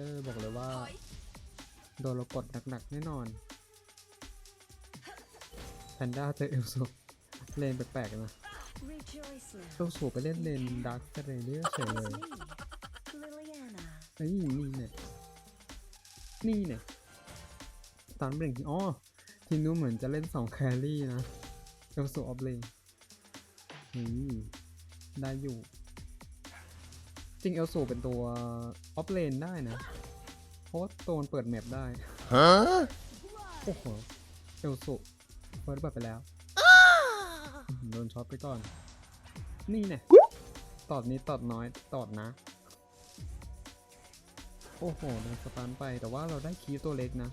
เตอร์บอกเลยว่า โดนเรากดหนักๆแน่นอนแพนด้าเจอเอลซูเลนแปลกๆนะเอลซูไปเล่นเลนดักเรเดียเฉยเลย now. Liliana. เฮ้ยนี่เนี่ยนี่เนี่ยตอนเบรกอ๋อทีมนู้นเหมือนจะเล่นสองแครี่นะเอลซูออฟเลนนี่ได้อยู่ จริงเอลซูเป็นตัวออฟเลนได้นะ เพราะว่าตัวมันเปิดแมปได้ Huh? โอ้โหเอลสุเฟิร์สบัตไปแล้วอื้อหือโดนช็อตไปก่อน นี่เนี่ยตอดนี้ตอดน้อยตอดนะ โอ้โหโดนสตันไปแต่ว่าเราได้คีย์ตัวเล็กนะ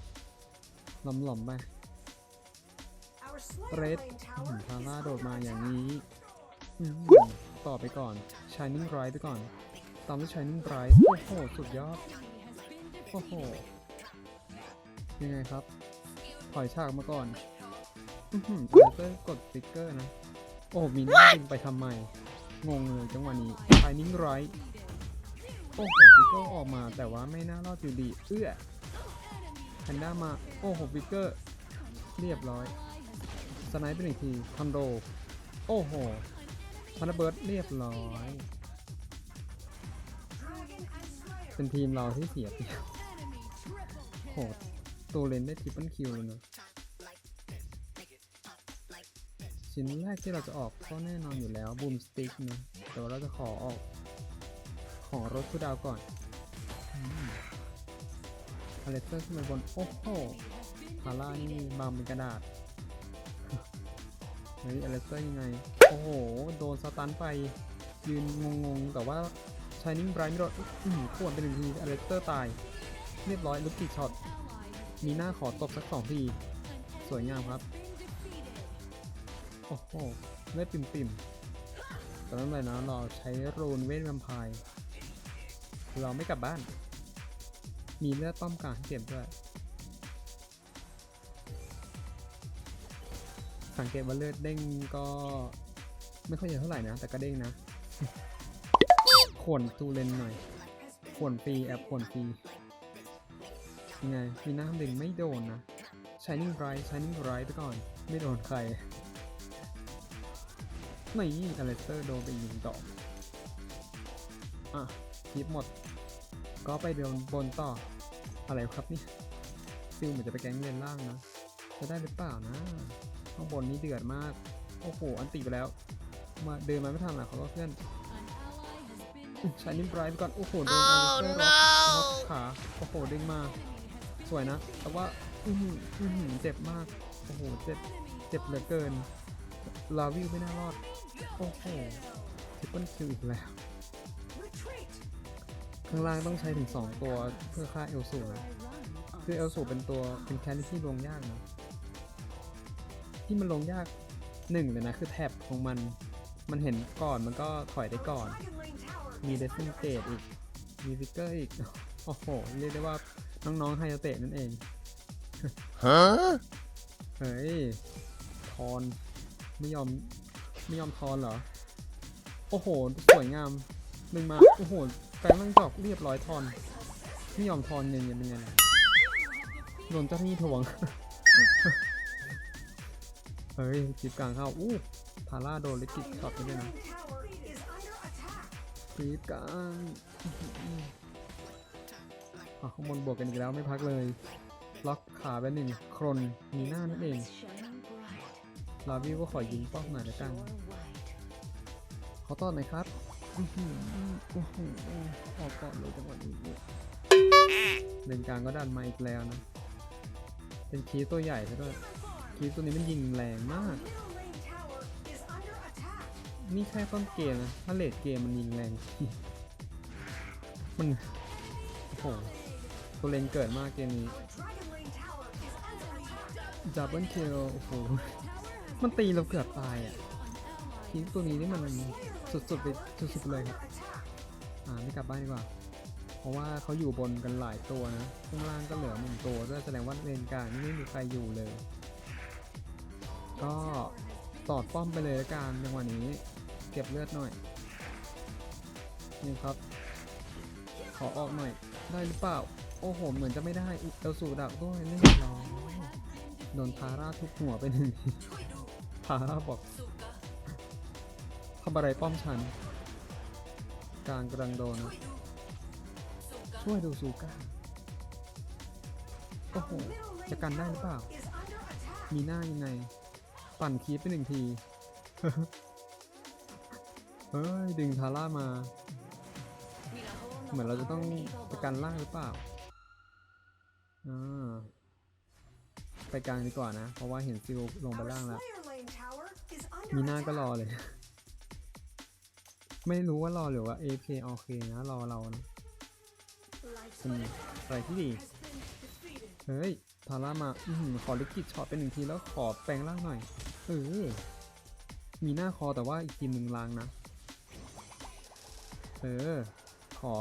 หลอมหลอมๆไป Our เร Slayer ด Lane ทา Tower ร่า is โดดมา under อย่าง attack. นี้อืมต่อไปก่อน Shining Bright ไปก่อน ตามด้วย Shining Bright โอ้โห สุดยอด โอ้โห ยังไงครับ ถอยฉากมาก่อน อือหือเตอร์กดสติ๊กเกอร์นะ โอ้โหมีหน้าดึงไปทำไม งงเลยจังหวะนี้ Shining Bright โอ้โหฟิกเกอร์ออกมาแต่ว่าไม่น่ารอดอยู่ดีเอื้อแพนด้ามา โอ้โหฟิกเกอร์ เรียบร้อย สไนป์ไปหนึ่งทีคอนโด โอ้โหพันเบิร์ดเรียบร้อย เป็นทีมเราที่เสียเปรียบโหตัวเลนได้ทริปเปิลคิวเลยเนอะชิ้นแรกที่เราจะออกก็แน่นอนอยู่แล้วบูมสติ๊กนะแต่ว่าเราจะขอออก ของรถคูดาวก่อนอเลสเตอร์ขึ้นไปบน โอ้โหพาร่านี่บางเป็นกระดาษเฮ้ยอเลสเตอร์ยังไง โอ้โห โดนสตันไปยืนงงๆ แต่ว่า Shining Bright ไม่โดอื้อหือขวนไปหนึ่งทีอเลสเตอร์ตาย เรียบร้อยลุกกี่ช็อต มีหน้าขอตบสักสองที สวยงามครับ โอ้โหเลือดปิ่มๆแต่ไม่เป็นไรนะเราใช้รูนเวทแวมไพร์เราไม่กลับบ้าน มีเลือดป้อมกลางให้เก็บด้วย สังเกตว่าเลือดเด้งก็ไม่ค่อยเยอะเท่าไหร่นะ แต่ก็เด้งนะ ขนตูเลนหน่อยขนฟรีแอบขนฟรียังไงมีน้าดึงไม่โดนนะ Shining Bright Shining Bright ไปก่อน ไม่โดนใครนี่อเลสเตอร์โดนไปยิงต่อ อะคลิปหมด ก็ไปเดินบนต่อ อะไรครับนี่ซิลเหมือนจะไปแก๊งเลนล่างนะ จะได้หรือเปล่านะ ข้างบนนี้เดือดมาก โอ้โห อันติไปแล้ว มาเดินมาไม่ทันหรอเขาก็เพื่อน ชายนิ่มไบรท์ไปก่อน โอ้โหโดนอเลสเตอร์ล็อกล็อกขา โอ้โหดึงมา สวยนะ แต่ว่า อือหืออื้อหือเจ็บมาก โอ้โห เจ็บ เจ็บเหลือเกิน ลาวิวไม่น่ารอด โอ้โหทริปเปิลคิวอีกแล้ว Retreat. ข้างล่างต้องใช้ถึง 2 ตัวเพื่อฆ่าเอลสูนะคือเอลสูเป็นตัวเป็นแคนที่ลงยากนะ ที่มันลงยากหนึ่งเลยนะ คือแท็บของมัน มันเห็นก่อนมันก็ถอยได้ก่อน Dragon Lane Tower มี is เดซิ n เต e อีก มีฟิกเกอร์อีก โอ้โห เรียกได้ว่าน้องๆไฮเตะนั่นเอง Huh? เฮ้ยทอนไม่ยอมไม่ยอมทอนเหรอ โอ้โห สวยงามหนึ่งมา โอ้โหแปลงร่างจอกเรียบร้อยทอนไม่ยอมทอนเงินยังเป็นไงล่ะโดนเจ้าหนี้ทวง เฮ้ยจิบกลางเข้า อู้พาร่าโดนลิกิตช็อตไปด้วยนะ จีบกลางอื้อหืออะข้างบนบวกกันอีกแล้วไม่พักเลย ล็อกขาไปหนึ่งครนมีหน้านั่นเอง ลาวิวก็ขอยิงป้องหน่อยละกัน Pure white. ขอต้อนหน่อยครับอื้อหืออื้อหืออกก่อนเลยจังหวะนี้เลนกลางก็ดันมาอีกแล้วนะ เป็นคีตัวใหญ่ซะด้วยคีตัวนี้มันยิงแรงมาก นี่แค่ต้นเกมนะถ้าเลดเกมมันยิงแรง มันโอ้โหตัวเลนเกิดมากเกมนี้ดับเบิลเคลโอ้โห มันตีเราเกือบตายอะทีมตัวนี้นี่มันสุดๆไปสุดๆเลยครับ อ่าไม่กลับบ้านดีกว่า เพราะว่าเขาอยู่บนกันหลายตัวนะ ข้างล่างก็เหลือหนึ่งตัวด้วยแสดงว่าเลนกลางนี่ไม่มีใครอยู่เลย ก็ตอดป้อมไปเลยละกันจังหวะนี้ ก็บเลือดหน่อย นี่ครับ ขอออกหน่อย ได้หรือเปล่า โอ้โห เหมือนจะไม่ได้เอลสูดักด้วยเล่นร้อยโดนทาร่าทุบหัวไปหนึ่งทาร่าบอกทำอะไรป้อมฉันกลางกำลังโดนนะช่วยดูซูก้าโอ้โห จะกันได้หรือเปล่า มีหน้ายังไง ปั่นคีปไปหนึ่งที ฮ้ย ดึงทาร่ามา เหมือนเราจะต้องไปกันล่างหรือเปล่าอ่าไปกลางดีกว่านะ เพราะว่าเห็นซิลลงไปล่างแล้ว มีหน้าก็รอเลย ไม่รู้ว่ารอหรือว่า AK โอเคนะรอเรานะเป็นอะไรที่ดี เฮ้ย ทาร่ามาอืขอลิกิตช็อตเป็นหนึ่งทีแล้วขอแปลงร่างหน่อย เออ มีหน้าคอแต่ว่าอีกทีมหนึ่งลางนะ เออ ขอ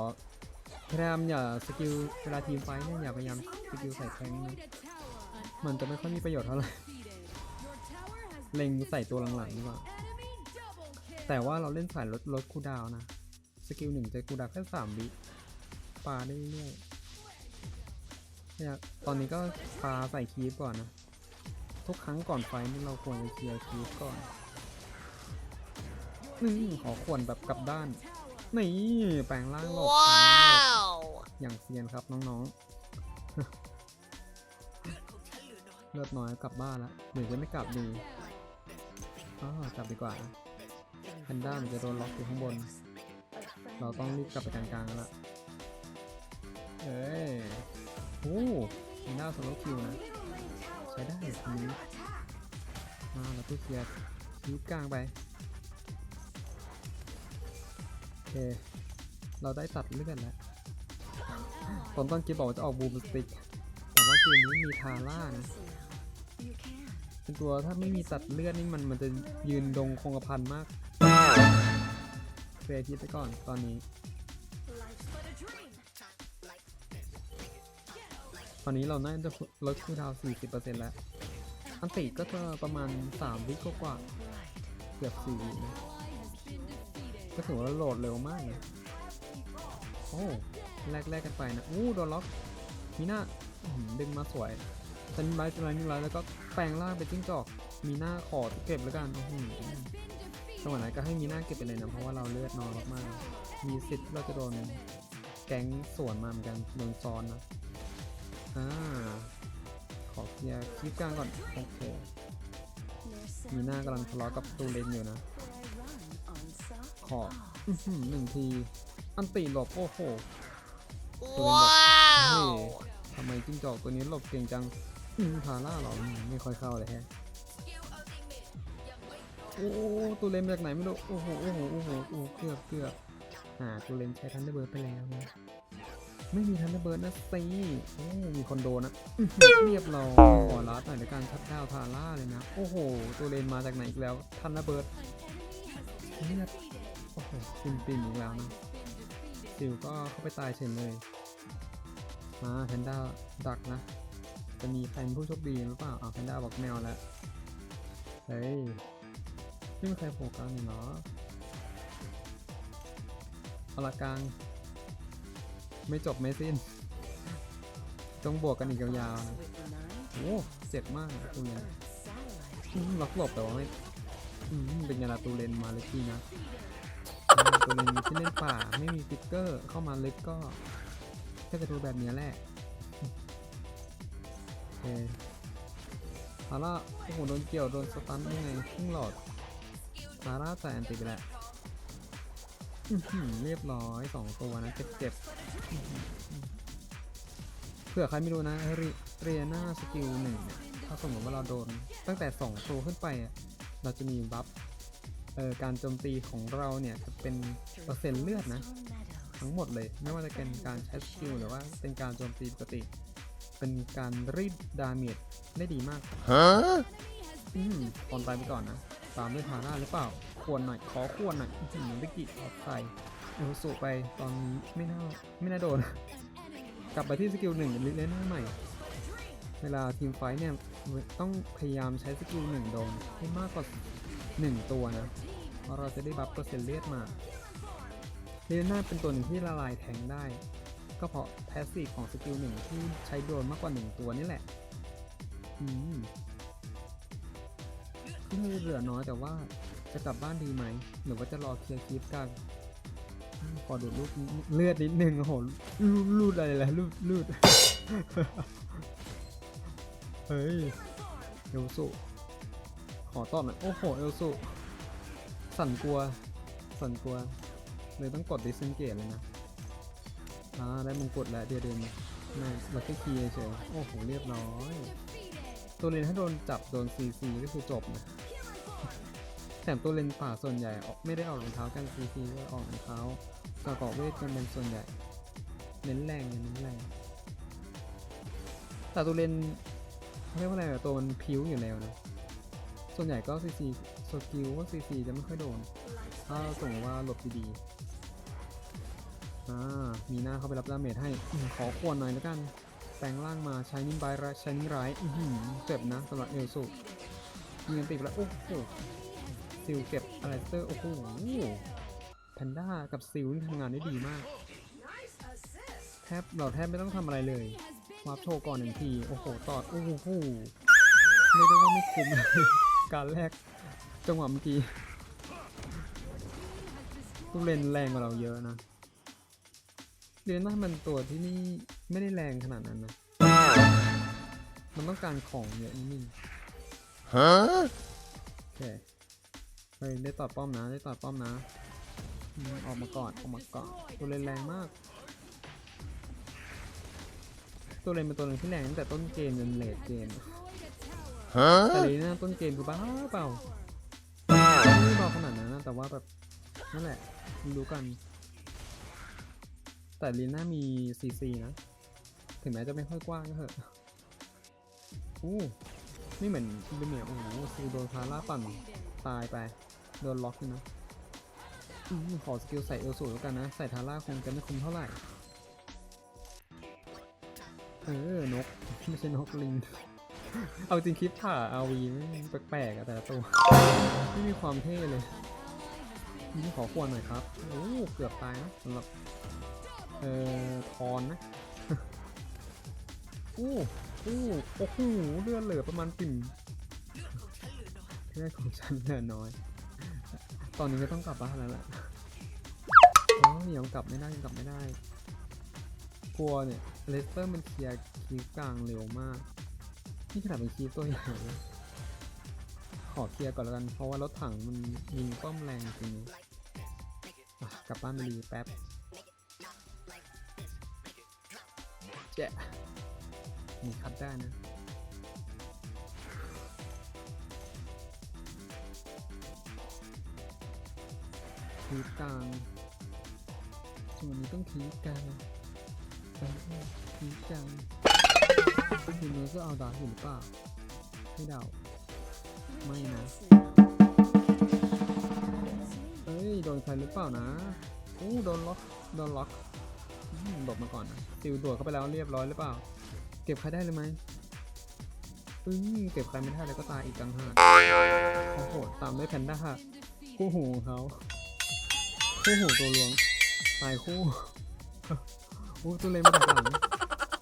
พยายามอย่าสกิลเวลาทีมไฟเนี่ยอย่าพยายามสกิลใส่แทงนะมันจะไม่ค่อยมีประโยชน์เท่าไหร่ เล็งใส่ตัวหลังๆดีกว่า แต่ว่าเราเล่นสายลดลดคูดาวนะ สกิลหนึ่งจะคูดาวแค่สามวิปาได้เรื่อยๆเนี่ยตอนนี้ก็ปาใส่คีฟก่อนนะ ทุกครั้งก่อนไฟนี่เราควรจะเคลียร์คีฟก่อนนี่ขอขวนแบบกลับด้าน นี่แปลงร่างหลบแปลงร่างหลบอย่างเซียนครับน้องๆ เลือดน้อยกลับบ้านแล้วหรือจะไม่กลับดีอ้าวกลับดีกว่านะแพนด้ามันจะโดนล็อกอยู่ข้างบน เราต้องรีบกลับไปกลางๆแล้วล่ะเอ้ยโอ้แพนด้าสโลว์คิวนะ ใช้ได้ทีนี้มาเราตู้เคลียร์คิวกลางไป เคเราได้ตัดเลือดแล้วตอนต้นเกมบอกว่าจะออกบูมสติก แต่ว่าเกมนี้มีทาร่านะ You can. เป็นตัวถ้าไม่มีตัดเลือดนี่มันมันจะยืนดงคงกระพันมากเคลียร์คิดไปก่อนตอนนี้ Life's but a dream. ตอนนี้เราน่าจะลดคูลดาวน์40%แล้ว อันติก็จะประมาณ3วิกว่าๆเกือบ4วินะ ก็ถือว่าโหลดเร็วมากนะ โอ้แลกแลกกันไปนะ อู้โดนล็อกมีหน้าดึงมาสวยฉันไลท์ไลท์ไลท์แล้วก็แปลงร่างเป็นจิ้งจอก มีหน้าขอเก็บแล้วกันอื้อหือจังหวะไหนก็ให้มีหน้าเก็บไปเลยนะ เพราะว่าเราเลือดนอยมากมีสิทธิ์เราจะโดนแก๊งสวนมาเหมือนกันโดนซ้อนนะ อ่า ขอเคลียร์คลิปกลางก่อน โอเค มีหน้ากำลังทะเลาะกับตูเลนอยู่นะ ขอ paws. อื้อหือหนึ่งที อันตีหลบ โอ้โหตูเลนบอกเฮ้ยทำไมจิ้งจอกตัวนี้หลบเก่งจังอืมพาล่าเหรออืมไม่ค่อยเข้าเลยแฮะโอ้โหตูเลนมาจากไหนไม่รู้ โอ้โห โอ้โห โอ้โห โอ้โหเกือบเกือบอ่าตูเลนใช้ทันเดอร์เบิร์ดไปแล้วนะไม่มีทันเดอร์เบิร์ดนะซีโอ้มีคนโดนนะอื้อหือเรียบร้อยขอรัดหน่อยในการชัดดาวน์ทาร่าเลยนะ โอ้โหตูเลนมาจากไหนอีกแล้ว ทันเดอร์เบิร์ดเลือด โอ้โหปินปินอีกแล้วนะซิลก็เข้าไปตายเฉยเลยมาแพนด้าดักนะ จะมีใครเป็นผู้โชคดีหรือเปล่าอ่าแพนด้าบอกแมวแล้วเฮ้ยไม่มีใครโผล่กลางเลยเนาะเอาละกลาง ไม่จบไม่สิ้น ต้องบวกกันอีกยาวๆนะโอ้เจ็บมากอะตูเลนล็อกหลบแต่ว่าไม่เป็นไงล่ะตูเลนมาเล็กทีนะ ตูเลนที่เล่นป่าไม่มีฟิกเกอร์เข้ามาลึกก็ก็จะดูแบบนี้แหละโอเคฮาร่าโอ้โหโดนเกี่ยวโดนสตันยังไงครึ่งหลอดฮาร่าใส่อันติไปแล้วอื้อหือเรียบร้อยสองตัวนะเจ็บๆเผื่อใครไม่รู้นะเรียนาสกิลหนึ่งถ้าสมมติว่าเราโดน ตั้งแต่สองตัวขึ้นไปเราจะมีบัฟ เอ่อการโจมตีของเราเนี่ยจะเป็นเปอร์เซ็นต์เลือดนะ Crystal meadows. ทั้งหมดเลย ไม่ว่าจะเป็นการใช้สกิลหรือว่าเป็นการโจมตีปกติ เป็นการรีดดาเมจได้ดีมาก Huh? อืมตอนตายไปก่อนนะตามด้วยทาร่าหรือเปล่าควรหน่อยขอควรหน่อยอื้อหือวิกิออกใส่เอลสุไปตอนนี้ไม่น่าไม่น่าโดน กลับไปที่สกิลหนึ่งลิเลนหน้าใหม่ เวลาทีมไฟท์เนี่ยต้องพยายามใช้สกิลหนึ่งโดนให้มากกว่า หนึ่งตัวนะเพราะเราจะได้บัฟเปอร์เซ็นต์เลือดมาเรน่าเป็นตัวหนึ่งที่ละลายแทงได้ ก็เพราะแพสซีฟของสกิลหนึ่งที่ใช้โดนมากกว่าหนึ่งตัวนี่แหละ อืมเลือเหลือน้อยแต่ว่าจะกลับบ้านดีไหม หรือว่าจะรอเคลียร์คลิปกันอืมขอดูดลูกเลือดนิดนึงโอ้โหลูดอะไรล่ะลูดลูดเฮ้ยเอลสุ อตอหน่อยโอ้โห เอลสุสั่นกลัว สั่นกลัว เลยต้องกดดิสเซนเกตเลยนะ อ่า ได้มงกุฎแล้วเดียเดนไม่ลักกี้คีเฉยโอ้โห เรียบร้อย ตัวเลนถ้าโดนจับโดนซีซีก็คือจบนะ แถมตัวเลนป่าส่วนใหญ่ออกไม่ได้ออกรองเท้ากันซีซีก็ออกรองเท้ากระกาะเวทกันเป็นส่วนใหญ่ เน้นแรงเน้นแรงแต่ตัวเลนเรียกว่าอะไรตัวมันพิ้วอยู่แล้วนะ ส่วนใหญ่ก็ซีซีสกิลว่าซีซีจะไม่ค่อยโดน ถ้าสมมติว่าหลบดีๆอ่ามีหน้าเข้าไปรับดาเมจให้ขอควรหน่อยแล้วกันแปลงร่างมาใช้นิ่งบายใช้นิ่งไรอื้อหือเจ็บนะสำหรับเอลสุมีเงินติดแล้วโอ้โหซิลเก็บอะไรเตอร์โอ้โหแพนด้ากับซิลนี่ทำงานได้ดีมากแทบเราแทบไม่ต้องทำอะไรเลยวับโชว์ก่อนหนึ่งที โอ้โหตอดโอ้โหเรียกได้ว่าไม่คุ้มเลย การแรกจังหวะเมื่อกี้ทุกเลนแรงกว่าเราเยอะนะเรียนว่ามันตัวที่นี่ไม่ได้แรงขนาดนั้นนะ มันต้องการของเยอะนิดนึง Huh? โอเคเฮ้ยได้ต่อป้อมนะได้ต่อป้อมนะออกมาก่อนออกมาก่อนตัวเลนแรงมาก ตัวเลนเป็นตัวหนึงที่แรงตั้งแต่ต้นเกมจนเลทเกม แต่ Huh? เลน่าต้นเกมคือบ้าเปล่าไม่เบาขนาดนั้นนะแต่ว่าแบบนั่นแหละรู้กัน แต่ลีน่ามีซีซีนะ ถึงแม้จะไม่ค่อยกว้างก็เถอะอู้ไม่เหมือนอินเดเมียโอ้โหซิลโดนคาร่าปั่นตายไปโดนล็อกนะอืมขอสกิลใส่เอลสูแล้วกันนะ ใส่ทาร่าคงจะไม่คุ้มเท่าไหร่ เออนก ไม่ใช่นกลิง เอาจริงคลิปถ่าอาวีแปลกๆอะแต่ละตัวไม่มีความเท่เลยนี่ขอควรหน่อยครับ โอ้เกือบตายนะสำหรับ เอ่อทอนนะโอู้อู้โอ้โหเลือดเหลือประมาณปิ่มเลือดของฉันเหลือน้อย ตอนนี้ก็ต้องกลับบ้านแล้วล่ะโอ้ยยังกลับไม่ได้ยังกลับไม่ได้ กลัวเนี่ยเลสเตอร์มันเคลียร์คีฟกลางเร็วมาก นี่ขนาดเป็นคีฟตัวใหญ่ขอเคลียร์ก่อนแล้วกัน เพราะว่ารถถังมันยิงป้อมแรงจริงๆกลับบ้านบีแป๊บเจ๊ะมีคัดได้นะคีฟกลางส่วนนี้ต้องคีฟกลางเออคีฟกลาง ทีนี้ก็เอาดาร์กอยู่หรือเปล่าไม่เดาไม่นะ เอ้ย โดนใครหรือเปล่านะโอ้โดนล็อก โดนล็อกหลบมาก่อนนะซิลตัวเข้าไปแล้วเรียบร้อยหรือเปล่า เก็บใครได้เลยไหมอืมเก็บใครไม่ได้แล้วก็ตายอีกต่างหากโอ้โห ตามด้วยแพนด้าคู่หูของเขาคู่หูตัวหลวง ตายคู่โอ้ตัวเลนมาจากหลัง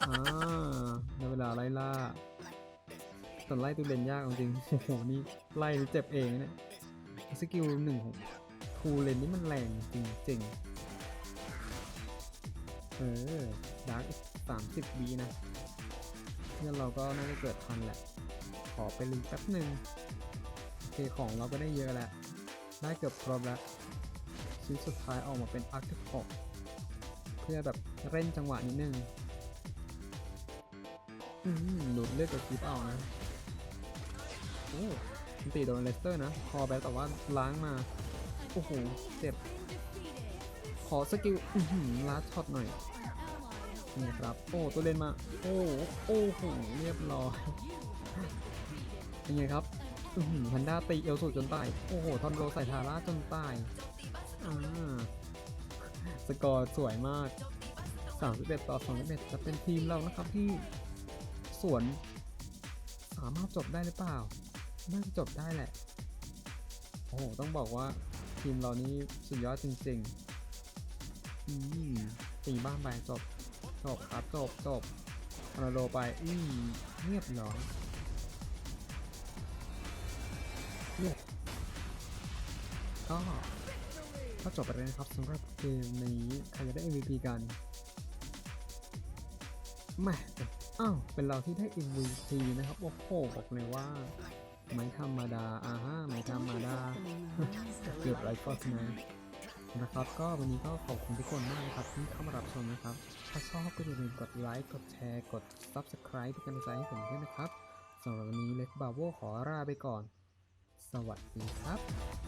อ่าในเวลาไล่ล่าแต่ไล่ตัวเลนยากจริงโอ้โหนี่ไล่เจ็บเองเนี่ยสกิลหนึ่งของทูเลนนี่มันแรงจริงๆเออดาร์กสามสิบวีนะเพื่อนเราก็น่าจะเกิดทันแหละ ขอไปรีแป๊บหนึ่งโอเคของเราก็ได้เยอะแล้วได้เกือบครบแล้วชิ้นสุดท้ายออกมาเป็นอาร์ติคอกเพื่อแบบเร่นจังหวะนิดนึง อืมหลุดเลือดกับคลิปเอานะโอ้มันตีโดนเลสเตอร์นะ คอแบทแต่ว่าล้างมา โอ้โห เจ็บ ขอสกิลอือหือลาดช็อตหน่อย นี่ครับ โอ้ ตัวเล่นมา โอ้ โอ้โห เรียบร้อยเป็นไงครับอืมพันด้าตีเอลสูจนตาย โอ้โห ทอนโรใส่ทาร่าจนตาย อ่า สกอร์สวยมาก 31 ต่อ 21จะเป็นทีมเรานะครับที่ สวน สามารถจบได้หรือเปล่า น่าจะจบได้แหละ โอ้โห ต้องบอกว่าทีมเรานี่สุดยอดจริงๆอืมตีบ้านไปจบ จบครับจบจบโรนัลโดไป อืมเงียบหรอเงียก็ก็จบไปแล้วนะครับสำหรับเกมนี้ใครจะได้ MVP กันแม่ อ้าวเป็นเราที่ได้ MVP นะครับ โอ้โหบอกเลยว่า ไม่ธรรมดาอ่าฮะไม่ธรรมดาเกือบไรก็ชนะนะครับ ก็วันนี้ก็ขอบคุณทุกคนมากนะครับที่เข้ามารับชมนะครับ ถ้าชอบก็อย่าลืมกดไลค์กดแชร์กด Subscribe เป็นกำลังใจให้ผมด้วยนะครับสำหรับวันนี้เล็กบาโวขอลาไปก่อน สวัสดีครับ